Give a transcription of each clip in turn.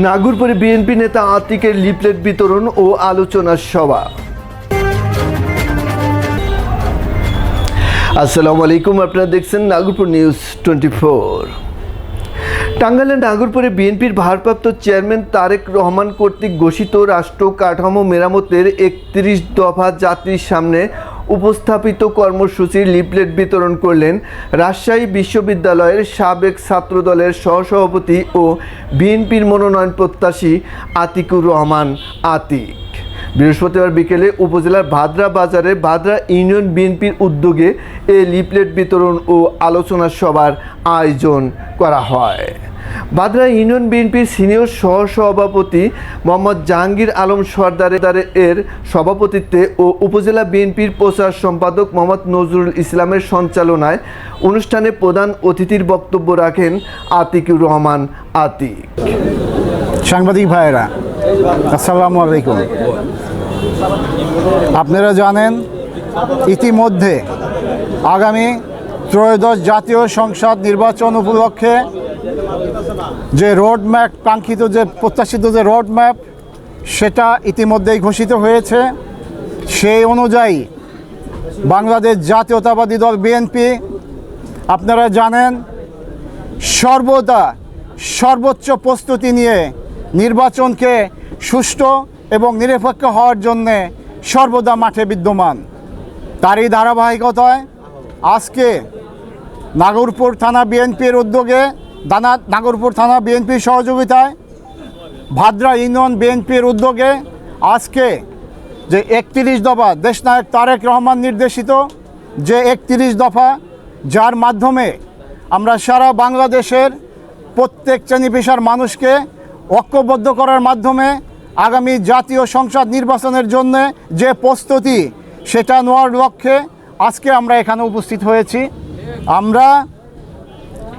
নাগরপুরে BNP নেতা আতিকের leaflet বিতরণ ও আলোচনা সভা। আসসালামু আলাইকুম, আপনারা দেখছেন নাগরপুর নিউজ টোয়েন্টি ফোর। টাঙ্গাইলের নাগরপুরে বিএনপির ভারপ্রাপ্ত চেয়ারম্যান তারেক রহমান কর্তৃক ঘোষিত রাষ্ট্র কাঠামো মেরামতের একত্রিশ দফা যাত্রীর সামনে উপস্থাপিত কর্মসূচির লিফলেট বিতরণ করলেন রাজশাহী বিশ্ববিদ্যালয়ের সাবেক ছাত্রদলের সহসভাপতি ও বিএনপির মনোনয়ন প্রত্যাশী আতিকুর রহমান আতিক। বৃহস্পতিবার বিকেলে উপজেলার ভাদ্রা বাজারে ভাদ্রা ইউনিয়ন বিএনপির উদ্যোগে এ লিফলেট বিতরণ ও আলোচনা সভার আয়োজন করা হয়। ভাদ্রা ইউনিয়ন বিএনপির সিনিয়র সহসভাপতি মোহাম্মদ জাহাঙ্গীর আলম সর্দার এর সভাপতিত্বে ও উপজেলা বিএনপির প্রচার সম্পাদক মোহাম্মদ নজরুল ইসলামের সঞ্চালনায় অনুষ্ঠানে প্রধান অতিথির বক্তব্য রাখেন আতিকুর রহমান আতিক। সাংবাদিক ভাইয়েরা, আসসালামু আলাইকুম। আপনারা জানেন, ইতিমধ্যে আগামী ত্রয়োদশ জাতীয় সংসদ নির্বাচন উপলক্ষে যে রোড ম্যাপ কাঙ্ক্ষিত যে, প্রত্যাশিত যে রোড ম্যাপ সেটা ইতিমধ্যেই ঘোষিত হয়েছে। সেই অনুযায়ী বাংলাদেশ জাতীয়তাবাদী দল বিএনপি আপনারা জানেন, সর্বদা সর্বোচ্চ প্রস্তুতি নিয়ে নির্বাচনকে সুষ্ঠু এবং নিরপেক্ষ হওয়ার জন্যে সর্বদা মাঠে বিদ্যমান। তারই ধারাবাহিকতায় আজকে নাগরপুর থানা বিএনপির উদ্যোগে দানা, নাগরপুর থানা বিএনপির সহযোগিতায় ভাদ্রা ইউনিয়ন বিএনপির উদ্যোগে আজকে যে একত্রিশ দফা দেশনায়ক তারেক রহমান নির্দেশিত যে একত্রিশ দফা, যার মাধ্যমে আমরা সারা বাংলাদেশের প্রত্যেক শ্রেণি পেশার মানুষকে ঐক্যবদ্ধ করার মাধ্যমে আগামী জাতীয় সংসদ নির্বাচনের জন্য যে প্রস্তুতি, সেটা নেওয়ার লক্ষ্যে আজকে আমরা এখানে উপস্থিত হয়েছি। আমরা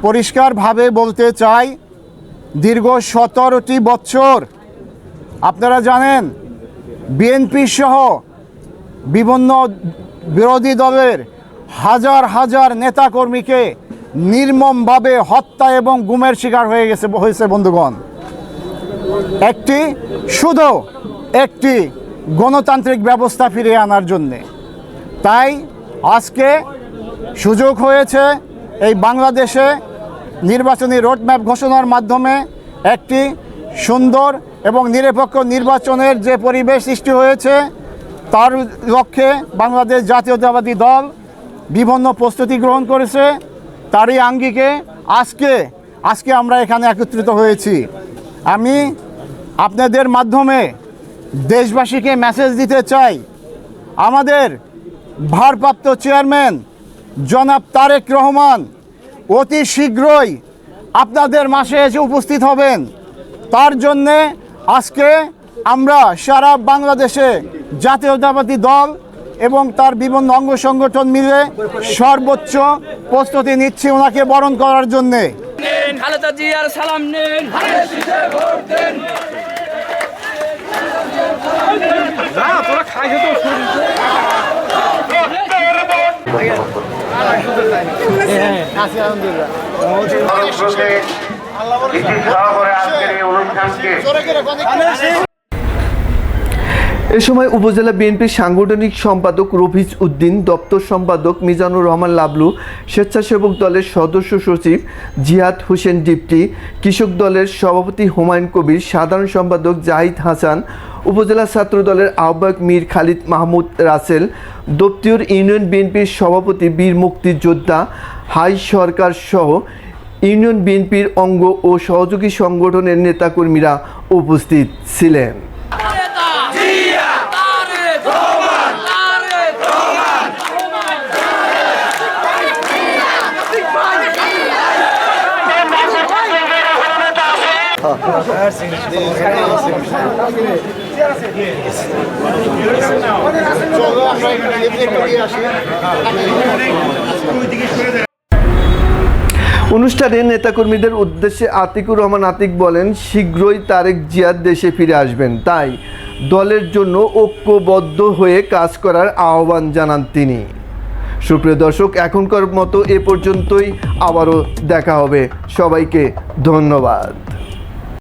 পরিষ্কারভাবে বলতে চাই, দীর্ঘ সতেরোটি বছর আপনারা জানেন, বিএনপি সহ বিভিন্ন বিরোধী দলের হাজার হাজার নেতাকর্মীকে নির্মমভাবে হত্যা এবং গুমের শিকার হয়ে গেছে, হয়েছে বন্ধুগণ। একটি শুধু একটি গণতান্ত্রিক ব্যবস্থা ফিরিয়ে আনার জন্যে। তাই আজকে সুযোগ হয়েছে এই বাংলাদেশে নির্বাচনী রোডম্যাপ ঘোষণার মাধ্যমে একটি সুন্দর এবং নিরপেক্ষ নির্বাচনের যে পরিবেশ সৃষ্টি হয়েছে, তার লক্ষ্যে বাংলাদেশ জাতীয়তাবাদী দল বিভিন্ন প্রস্তুতি গ্রহণ করেছে। তারই আঙ্গিকে আজকে আজকে আমরা এখানে একত্রিত হয়েছি। আমি আপনাদের মাধ্যমে দেশবাসীকে মেসেজ দিতে চাই। আমাদের ভারপ্রাপ্ত চেয়ারম্যান জনাব তারেক রহমান অতি শীঘ্রই আপনাদের মাসে এসে উপস্থিত হবেন। তার জন্যে আজকে আমরা সারা বাংলাদেশে জাতীয়তাবাদী দল এবং তার বিভিন্ন অঙ্গ সংগঠন মিলে সর্বোচ্চ প্রস্তুতি নিচ্ছি ওনাকে বরণ করার জন্যে। খালেদা জিয়ার সালাম নিন। এই অনুষ্ঠানকে এ সময় উপজেলা বিএনপির সাংগঠনিক সম্পাদক রফিজ উদ্দিন, দপ্তর সম্পাদক মিজানুর রহমান লাবলু, স্বেচ্ছাসেবক দলের সদস্য সচিব জিহাদ হোসেন ডিপটি, কৃষক দলের সভাপতি হুমায়ুন কবির, সাধারণ সম্পাদক জাহিদ হাসান, উপজেলা ছাত্র দলের আহ্বায়ক মীর খালিদ মাহমুদ রাসেল দপ্তিউর ইউনিয়ন বিএনপির সভাপতি বীর মুক্তিযোদ্ধা হাই সরকার সহ ইউনিয়ন বিএনপির অঙ্গ ও সহযোগী সংগঠনের নেতাকর্মীরা উপস্থিত ছিলেন। অনুষ্ঠানে নেতাকর্মীদের উদ্দেশ্যে আতিকুর রহমান আতিক বলেন, শীঘ্রই তারেক জিয়াদ দেশে ফিরে আসবেন। তাই দলের জন্য ঐক্যবদ্ধ হয়ে কাজ করার আহ্বান জানান তিনি। সুপ্রিয় দর্শক, এখনকার মতো এ পর্যন্তই। আবারও দেখা হবে। সবাইকে ধন্যবাদ।